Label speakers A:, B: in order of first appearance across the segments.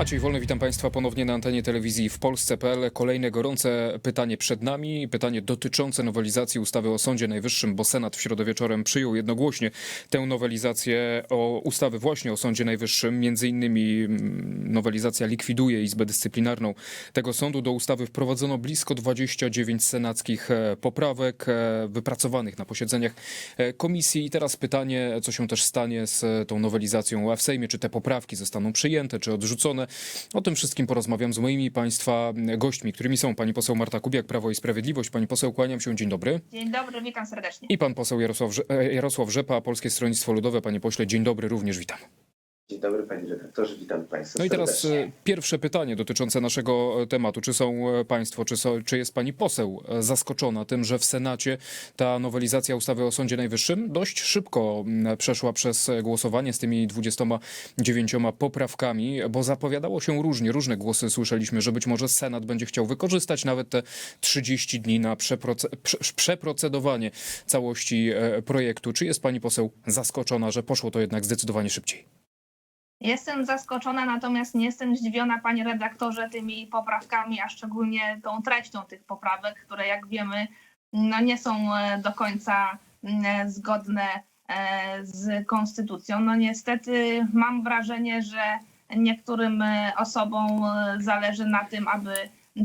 A: Maciej Wolny, witam Państwa ponownie na antenie telewizji w Polsce.pl. Kolejne gorące pytanie przed nami. Pytanie dotyczące nowelizacji ustawy o Sądzie Najwyższym, bo Senat w środę wieczorem przyjął jednogłośnie tę nowelizację o ustawy właśnie o Sądzie Najwyższym. Między innymi mm, nowelizacja likwiduje Izbę Dyscyplinarną tego sądu. Do ustawy wprowadzono blisko 29 senackich e, poprawek e, wypracowanych na posiedzeniach e, komisji. I teraz pytanie, co się też stanie z tą nowelizacją w Sejmie. Czy te poprawki zostaną przyjęte, czy odrzucone? O tym wszystkim porozmawiam z moimi Państwa gośćmi, którymi są pani poseł Marta Kubiak, Prawo i Sprawiedliwość. Pani poseł, kłaniam się, dzień dobry.
B: Dzień dobry, witam serdecznie.
A: I pan poseł Jarosław, e, Jarosław Rzepa, Polskie Stronnictwo Ludowe. Panie pośle, dzień dobry, również witam.
C: Dzień dobry panie redaktorze, witam państwa
A: No i teraz
C: serdecznie.
A: e, pierwsze pytanie dotyczące naszego e, tematu. Czy są e, Państwo, czy, są, czy jest Pani poseł zaskoczona tym, że w Senacie ta nowelizacja ustawy o Sądzie Najwyższym dość szybko m, przeszła przez głosowanie z tymi 29 poprawkami, bo zapowiadało się różnie, różne głosy słyszeliśmy, że być może Senat będzie chciał wykorzystać nawet te 30 dni na przeproce, prze, przeprocedowanie całości projektu. Czy jest Pani poseł zaskoczona, że poszło to jednak zdecydowanie szybciej?
B: Jestem zaskoczona, natomiast nie jestem zdziwiona, panie redaktorze, tymi poprawkami, a szczególnie tą treścią tych poprawek, które jak wiemy, no nie są e, do końca mm, zgodne e, z konstytucją. No niestety mam wrażenie, że niektórym e, osobom e, zależy na tym, aby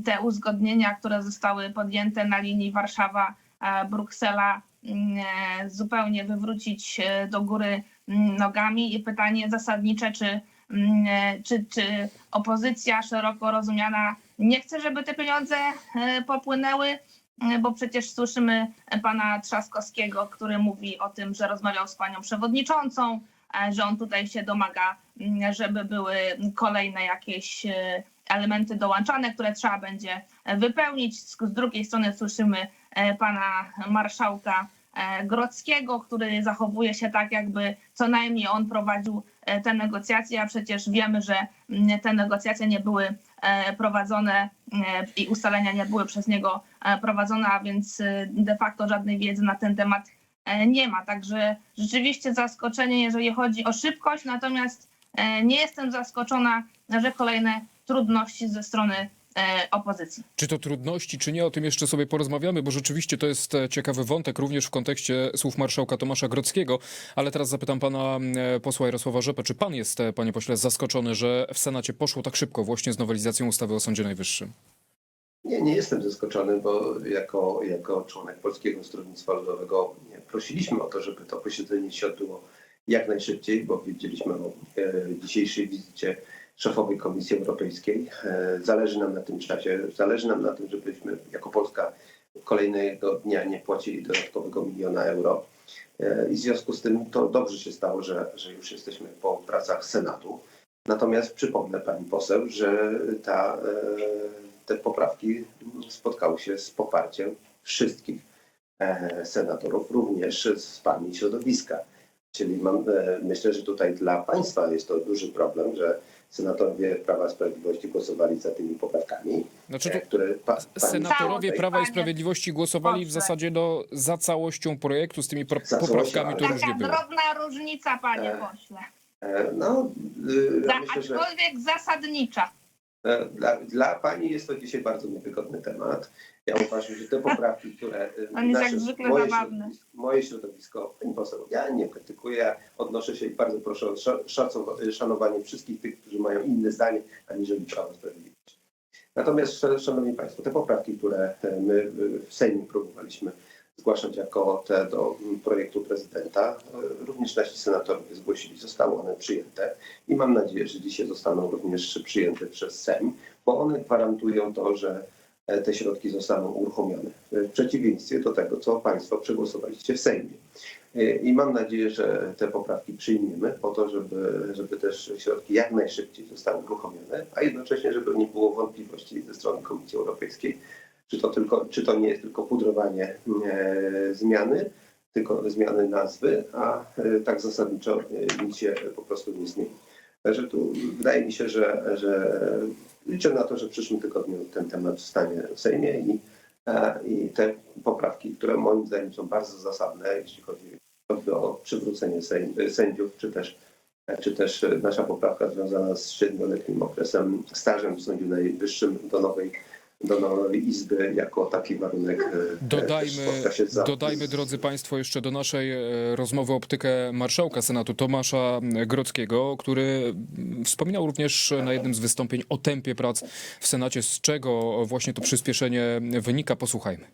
B: te uzgodnienia, które zostały podjęte na linii Warszawa-Bruksela, zupełnie wywrócić e, do góry mm, nogami i pytanie zasadnicze, czy, mm, e, czy, czy opozycja szeroko rozumiana nie chce, żeby te pieniądze e, popłynęły, e, bo przecież słyszymy pana Trzaskowskiego, który mówi o tym, że rozmawiał z panią przewodniczącą, że on tutaj się domaga, mm, żeby były kolejne jakieś elementy dołączane, które trzeba będzie wypełnić. Z drugiej strony słyszymy pana marszałka e, Grodzkiego, który zachowuje się tak, jakby co najmniej on prowadził e, te negocjacje, a przecież wiemy, że mm, te negocjacje nie były e, prowadzone i ustalenia nie były przez niego prowadzone, a więc de facto żadnej wiedzy na ten temat nie ma. Także rzeczywiście zaskoczenie, jeżeli chodzi o szybkość, natomiast nie jestem zaskoczona, że kolejne trudności ze strony opozycji.
A: Czy to trudności, czy nie, o tym jeszcze sobie porozmawiamy, bo rzeczywiście to jest e, ciekawy wątek również w kontekście słów marszałka Tomasza Grodzkiego. Ale teraz zapytam pana e, posła Jarosława Rzepę, czy pan jest, e, panie pośle, zaskoczony, że w Senacie poszło tak szybko właśnie z nowelizacją ustawy o Sądzie Najwyższym?
C: Nie, nie jestem zaskoczony, bo jako, jako członek Polskiego Stronnictwa Ludowego nie, prosiliśmy o to, żeby to posiedzenie się odbyło jak najszybciej, bo wiedzieliśmy o e, dzisiejszej wizycie szefowej Komisji Europejskiej. E, zależy nam na tym czasie, zależy nam na tym, żebyśmy jako Polska kolejnego dnia nie płacili dodatkowego miliona euro. E, I w związku z tym to dobrze się stało, że, że już jesteśmy po pracach Senatu. Natomiast przypomnę pani poseł, że ta, e, te poprawki spotkały się z poparciem wszystkich senatorów, również z pani środowiska. Czyli mam, myślę, że tutaj dla państwa jest to duży problem, że senatorowie Prawa i Sprawiedliwości głosowali za tymi poprawkami,
A: Znaczy to
C: e, które pa,
A: senatorowie
C: tutaj-
A: Prawa i Sprawiedliwości głosowali w zasadzie no, za całością projektu z tymi pro- poprawkami, to
C: ale-
A: różnie
B: Taka
A: było.
B: drobna różnica, panie
C: E,
B: pośle.
C: e, No, y,
B: Za,
C: ja myślę, że
B: aczkolwiek zasadnicza.
C: Dla, dla pani jest to dzisiaj bardzo niewygodny temat. Ja uważam, że te poprawki, które
B: On jest jak zwykle
C: moje,
B: zabawny.
C: środowisko, moje środowisko, pani poseł, ja nie krytykuję, ja odnoszę się i bardzo proszę o sza- szacowa- szanowanie wszystkich tych, którzy mają inne zdanie, aniżeli Prawo i Sprawiedliwość. Natomiast, sz- szanowni państwo, te poprawki, które e, my w- w Sejmie próbowaliśmy zgłaszać jako te do projektu prezydenta, e, również nasi senatorowie zgłosili, zostały one przyjęte i mam nadzieję, że dzisiaj zostaną również przyjęte przez Sejm, bo one gwarantują to, że te środki zostaną uruchomione. W przeciwieństwie do tego, co Państwo przegłosowaliście w Sejmie. E, I mam nadzieję, że te poprawki przyjmiemy po to, żeby, żeby też środki jak najszybciej zostały uruchomione, a jednocześnie, żeby nie było wątpliwości ze strony Komisji Europejskiej, czy to, tylko, czy to nie jest tylko pudrowanie e, zmiany, tylko zmiany nazwy, a e, tak zasadniczo e, nic się po prostu nie zmieni. Także tu wydaje mi się, że, że liczę na to, że w przyszłym tygodniu ten temat stanie w Sejmie i, e, i te poprawki, które moim zdaniem są bardzo zasadne, jeśli chodzi o przywrócenie sęd- sędziów, czy też czy też nasza poprawka związana z siedmioletnim okresem stażem w Sądzie Najwyższym do nowej, do nowej izby jako taki warunek e,
A: Dodajmy,
C: za-
A: dodajmy, drodzy Państwo, jeszcze do naszej e, rozmowy optykę marszałka Senatu Tomasza Grodzkiego, który mm, wspominał również na jednym z wystąpień o tempie prac w Senacie, z czego właśnie to przyspieszenie wynika. Posłuchajmy.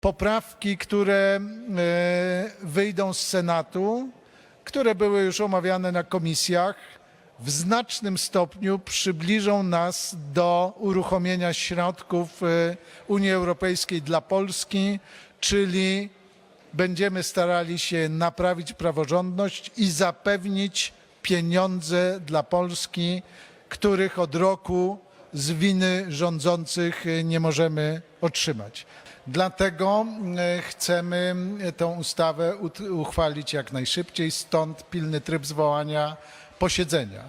D: poprawki, które e, wyjdą z Senatu, które były już omawiane na komisjach, w znacznym stopniu przybliżą nas do uruchomienia środków e, Unii Europejskiej dla Polski, czyli będziemy starali się naprawić praworządność i zapewnić pieniądze dla Polski, których od roku z winy rządzących e, nie możemy otrzymać. Dlatego e, chcemy tę ustawę uchwalić jak najszybciej, stąd pilny tryb zwołania posiedzenia.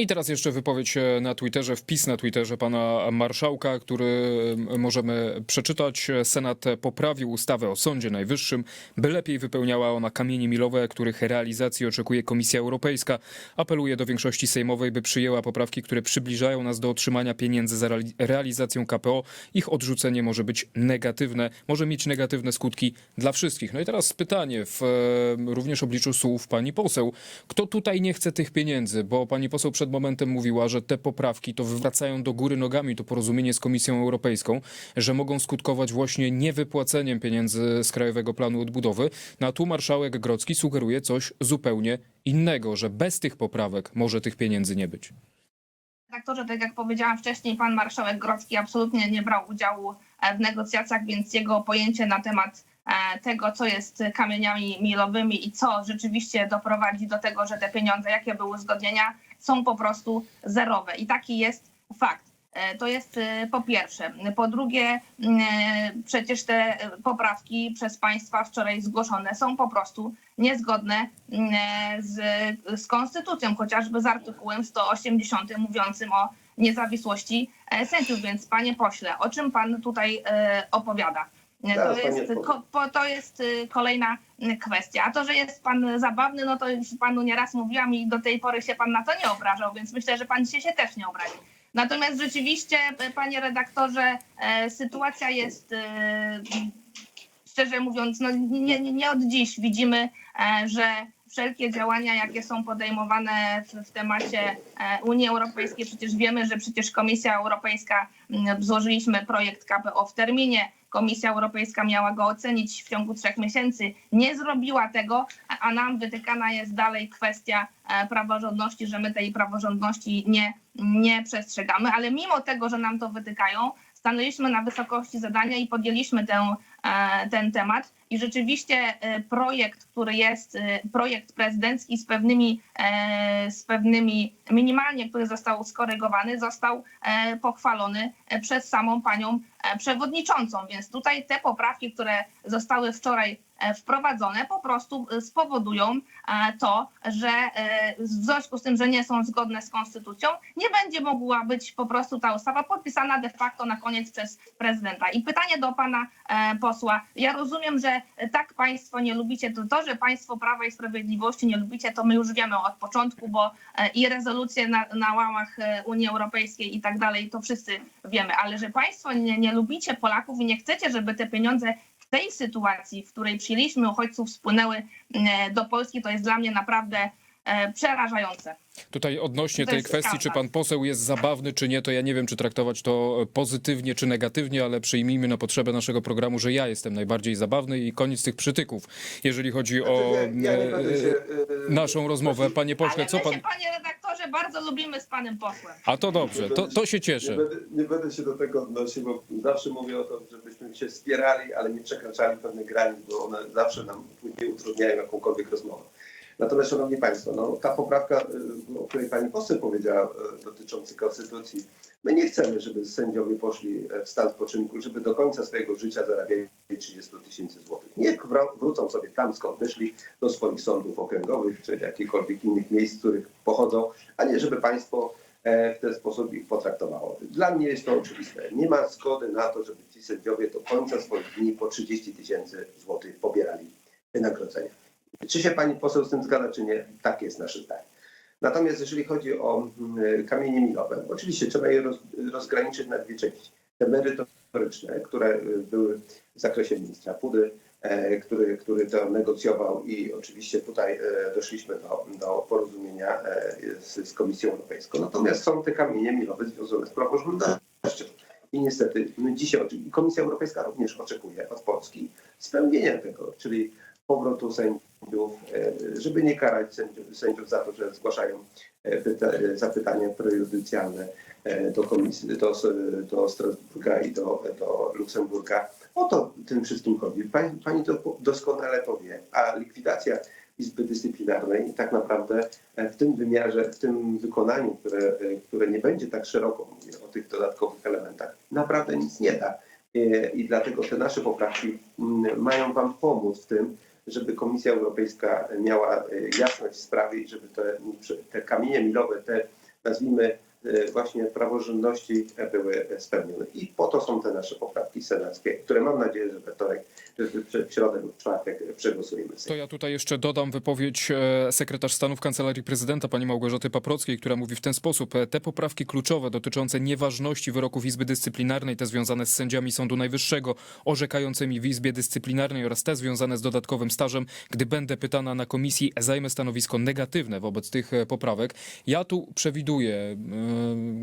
A: I teraz jeszcze wypowiedź e, na Twitterze, wpis na Twitterze pana marszałka, który możemy przeczytać. Senat poprawił ustawę o Sądzie Najwyższym, by lepiej wypełniała ona kamienie milowe, których realizacji oczekuje Komisja Europejska. Apeluje do większości sejmowej, by przyjęła poprawki, które przybliżają nas do otrzymania pieniędzy za reali- realizacją KPO. Ich odrzucenie może być negatywne, może mieć negatywne skutki dla wszystkich. No i teraz pytanie w e, również obliczu słów pani poseł. Kto tutaj nie chce tych pieniędzy? Bo pani poseł przed momentem mówiła, że te poprawki to wywracają do góry nogami to porozumienie z Komisją Europejską, że mogą skutkować właśnie niewypłaceniem pieniędzy z Krajowego Planu Odbudowy. No tu marszałek Grodzki sugeruje coś zupełnie innego, że bez tych poprawek może tych pieniędzy nie być.
B: redaktorze, tak jak powiedziałam wcześniej, pan marszałek Grodzki absolutnie nie brał udziału e, w negocjacjach, więc jego pojęcie na temat e, tego, co jest kamieniami milowymi i co rzeczywiście doprowadzi do tego, że te pieniądze, jakie były uzgodnienia, są po prostu zerowe. I taki jest fakt. E, To jest e, po pierwsze. Po drugie, e, przecież te poprawki przez Państwa wczoraj zgłoszone są po prostu niezgodne z, z konstytucją, chociażby z artykułem 180 mówiącym o niezawisłości sędziów. Więc panie pośle, o czym pan tutaj opowiada? E,
C: Zaraz
B: To
C: pani
B: jest, ko, po, to jest y, kolejna y, kwestia. A to, że jest pan zabawny, no to już panu nieraz mówiłam i do tej pory się pan na to nie obrażał, więc myślę, że pan dzisiaj się też nie obrazi. Natomiast rzeczywiście, y, panie redaktorze, e, sytuacja jest, y, szczerze mówiąc, no nie, nie, nie od dziś widzimy, e, że wszelkie działania, jakie są podejmowane w, w temacie e, Unii Europejskiej, przecież wiemy, że przecież Komisja Europejska, m, złożyliśmy projekt KPO w terminie, Komisja Europejska miała go ocenić w ciągu trzech miesięcy, nie zrobiła tego, a- nam wytykana jest dalej kwestia e, praworządności, że my tej praworządności nie, nie przestrzegamy, ale mimo tego, że nam to wytykają, stanęliśmy na wysokości zadania i podjęliśmy tę, ten temat. I rzeczywiście e, projekt, który jest, e, projekt prezydencki z pewnymi, e, z pewnymi minimalnie, który został skorygowany, został e, pochwalony e, przez samą panią e, przewodniczącą. Więc tutaj te poprawki, które zostały wczoraj e, wprowadzone, po prostu e, spowodują e, to, że e, w związku z tym, że nie są zgodne z konstytucją, nie będzie mogła być po prostu ta ustawa podpisana de facto na koniec przez prezydenta. I pytanie do pana e, posła. Ja rozumiem, że tak państwo nie lubicie, to to, że państwo Prawa i Sprawiedliwości nie lubicie, to my już wiemy od początku, bo e, i rezolucje na, na łamach e, Unii Europejskiej i tak dalej, to wszyscy wiemy, ale że państwo nie, nie lubicie Polaków i nie chcecie, żeby te pieniądze w tej sytuacji, w której przyjęliśmy uchodźców, spłynęły e, do Polski, to jest dla mnie naprawdę przerażające.
A: Tutaj odnośnie tej kwestii, czy pan poseł jest zabawny, czy nie, to ja nie wiem, czy traktować to pozytywnie, czy negatywnie, ale przyjmijmy na potrzebę naszego programu, że ja jestem najbardziej zabawny i koniec tych przytyków, jeżeli chodzi o
C: Znaczy, ja, ja nie będę się,
A: e,
C: e,
A: naszą rozmowę. Panie pośle,
B: ale
A: co pan...
B: się, panie redaktorze, bardzo lubimy z panem posłem.
A: A to dobrze, to, to się cieszę.
C: Nie będę, nie będę się do tego odnosił, bo zawsze mówię o tym, żebyśmy się wspierali, ale nie przekraczali pewnych granic, bo one zawsze nam później utrudniają jakąkolwiek rozmowę. Natomiast, Szanowni Państwo, no, ta poprawka, y, o której Pani poseł powiedziała, y, dotycząca Konstytucji, my nie chcemy, żeby sędziowie poszli w stan spoczynku, żeby do końca swojego życia zarabiali 30 tysięcy złotych. Niech wró- wrócą sobie tam, skąd wyszli, do swoich sądów okręgowych, czy jakichkolwiek innych miejsc, z których pochodzą, a nie żeby państwo e, w ten sposób ich potraktowało. Dla mnie jest to oczywiste. Nie ma zgody na to, żeby ci sędziowie do końca swoich dni po 30 tysięcy złotych pobierali wynagrodzenia. Czy się pani poseł z tym zgadza, czy nie? Tak jest nasze zdanie. Natomiast jeżeli chodzi o mm, kamienie milowe, oczywiście trzeba je roz, rozgraniczyć na dwie części. Te merytoryczne, które y, były w zakresie ministra Pudy, e, który, który to negocjował i oczywiście tutaj e, doszliśmy do, do porozumienia e, z, z Komisją Europejską. Natomiast są te kamienie milowe związane z praworządnością. I niestety dzisiaj, Komisja Europejska również oczekuje od Polski spełnienia tego, czyli powrotu sędziów, e, żeby nie karać sędziów, sędziów za to, że zgłaszają e, e, zapytania prejudycjalne do komisji, do, do Strasburga i do, do Luksemburga. O to tym wszystkim chodzi. Pani, pani to doskonale powie, a likwidacja Izby Dyscyplinarnej tak naprawdę w tym wymiarze, w tym wykonaniu, które, które nie będzie tak szeroko mówię o tych dodatkowych elementach, naprawdę nic nie da. I dlatego te nasze poprawki mm, mają Wam pomóc w tym, żeby Komisja Europejska miała e, jasność w sprawie i żeby te, te kamienie milowe, te nazwijmy właśnie praworządności e, były spełnione. I po to są te nasze poprawki senackie, które mam nadzieję, że we wtorek, w środę lub czwartek przegłosujemy.
A: To ja tutaj jeszcze dodam wypowiedź e, sekretarz stanu w Kancelarii Prezydenta pani Małgorzaty Paprockiej, która mówi w ten sposób. e, Te poprawki kluczowe dotyczące nieważności wyroków Izby Dyscyplinarnej, te związane z sędziami Sądu Najwyższego, orzekającymi w Izbie Dyscyplinarnej oraz te związane z dodatkowym stażem, gdy będę pytana na komisji, zajmę stanowisko negatywne wobec tych e, poprawek. Ja tu przewiduję, e,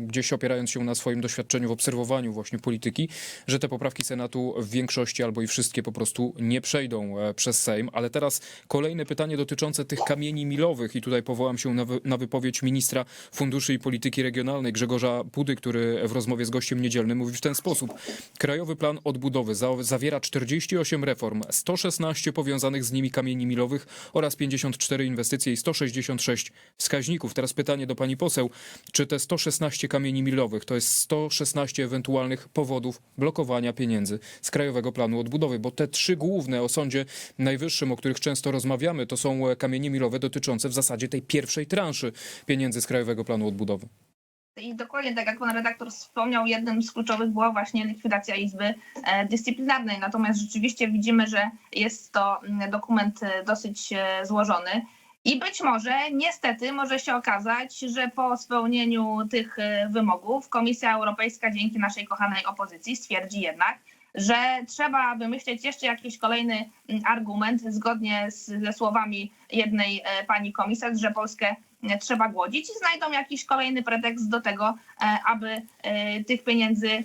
A: gdzieś opierając się na swoim doświadczeniu w obserwowaniu właśnie polityki, że te poprawki Senatu w większości albo i wszystkie po prostu nie przejdą e, przez Sejm. Ale teraz kolejne pytanie dotyczące tych kamieni milowych i tutaj powołam się na, wy, na wypowiedź ministra Funduszy i Polityki Regionalnej Grzegorza Pudy, który w rozmowie z gościem niedzielnym mówi w ten sposób. Krajowy Plan Odbudowy za, zawiera 48 reform, 116 powiązanych z nimi kamieni milowych oraz 54 inwestycje i 166 wskaźników. Teraz pytanie do pani poseł, czy te 116 kamieni milowych to jest 116 ewentualnych powodów blokowania pieniędzy z Krajowego Planu Odbudowy, bo te trzy główne o Sądzie Najwyższym, o których często rozmawiamy, to są e, kamienie milowe dotyczące w zasadzie tej pierwszej transzy pieniędzy z Krajowego Planu Odbudowy.
B: I dokładnie tak jak pan redaktor wspomniał, jednym z kluczowych była właśnie likwidacja Izby e, Dyscyplinarnej. Natomiast rzeczywiście widzimy, że jest to mm, dokument e, dosyć złożony. I być może, niestety, może się okazać, że po spełnieniu tych e, wymogów Komisja Europejska dzięki naszej kochanej opozycji stwierdzi jednak, że trzeba wymyśleć jeszcze jakiś kolejny mm, argument zgodnie z, ze słowami jednej e, pani komisarz, że Polskę e, trzeba głodzić i znajdą jakiś kolejny pretekst do tego, aby tych pieniędzy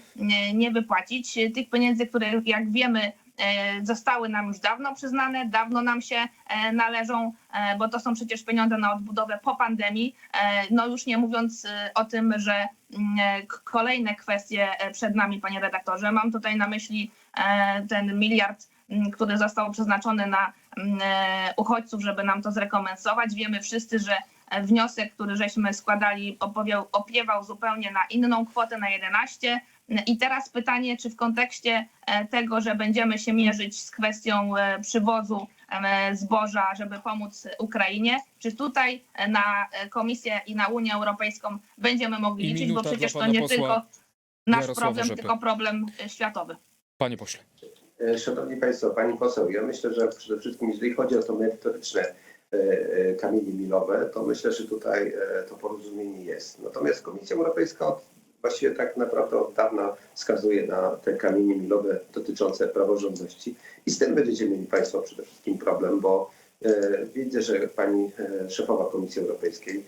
B: nie- wypłacić. Tych pieniędzy, które jak wiemy zostały nam już dawno przyznane, dawno nam się e, należą, e, bo to są przecież pieniądze na odbudowę po pandemii. E, No już nie mówiąc e, o tym, że mm, e, kolejne kwestie e, przed nami, panie redaktorze. Mam tutaj na myśli e, ten miliard, m, który został przeznaczony na m, e, uchodźców, żeby nam to zrekompensować. Wiemy wszyscy, że e, wniosek, który żeśmy składali, opiewał zupełnie na inną kwotę, na 11. I teraz pytanie, czy w kontekście e, tego, że będziemy się mierzyć z kwestią e, przywozu e, zboża, żeby pomóc Ukrainie, czy tutaj na Komisję i na Unię Europejską będziemy mogli
A: I
B: liczyć, bo przecież to nie tylko nasz
A: Jarosława
B: problem,
A: Rzepy.
B: tylko problem światowy.
A: Panie pośle.
C: Szanowni Państwo, Pani poseł, ja myślę, że przede wszystkim jeżeli chodzi o to merytoryczne kamienie milowe, to myślę, że tutaj to porozumienie jest. Natomiast Komisja Europejska od, właściwie tak naprawdę od dawna wskazuje na te kamienie milowe dotyczące praworządności i z tym będziecie mieli Państwo przede wszystkim problem, bo e, widzę, że Pani e, szefowa Komisji Europejskiej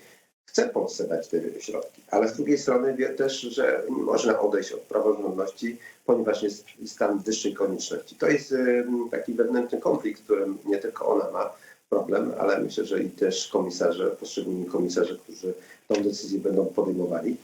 C: chce Polsce dać te środki, ale z drugiej strony wie też, że nie można odejść od praworządności, ponieważ jest stan wyższej konieczności. To jest em, taki wewnętrzny konflikt, którym nie tylko ona ma problem, ale myślę, że i też komisarze, poszczególni komisarze, którzy tą decyzję będą podejmowali.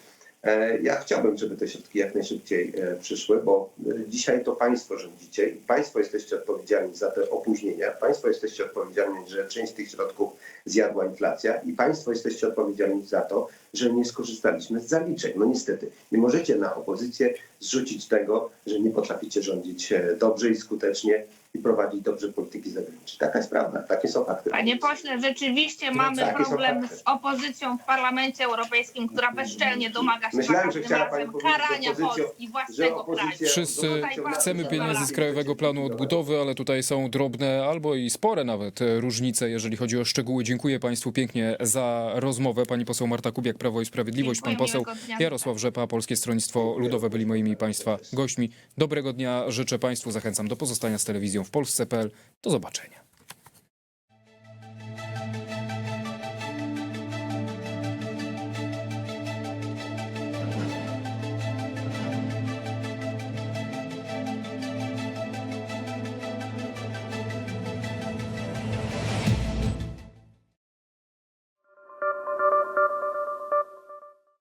C: E, Ja chciałbym, żeby te środki jak najszybciej e, przyszły, bo e, dzisiaj to Państwo rządzicie i Państwo jesteście odpowiedzialni za te opóźnienia. Państwo jesteście odpowiedzialni, że część tych środków zjadła inflacja i Państwo jesteście odpowiedzialni za to, że nie skorzystaliśmy z zaliczek. No niestety, nie możecie na opozycję zrzucić tego, że nie potraficie rządzić dobrze i skutecznie i prowadzić dobrze polityki zagranicznej. Taka jest prawda, takie są fakty.
B: Panie pośle, rzeczywiście mamy
C: takie są
B: problem
C: fakty.
B: z opozycją w Parlamencie Europejskim, która bezczelnie domaga się
C: Myślałem,
B: za
C: że
B: każdym
C: chciała pani
B: razem
C: powiedzieć, że
B: karania
C: opozycja-
B: Polski
C: że
B: własnego kraju.
C: opozycja-
A: Wszyscy chcemy pieniędzy z. Krajowego Planu Odbudowy, ale tutaj są drobne albo i spore nawet e, różnice, jeżeli chodzi o szczegóły. Dziękuję Państwu pięknie za rozmowę. Pani poseł Marta Kubiak, Prawo i Sprawiedliwość, pan
B: Dziękuję,
A: poseł
B: miłego dnia.
A: Jarosław Rzepa, Polskie Stronnictwo Ludowe byli moimi i Państwa gośćmi. Dobrego dnia życzę Państwu, zachęcam do pozostania z telewizją w Polsce.pl. Do zobaczenia.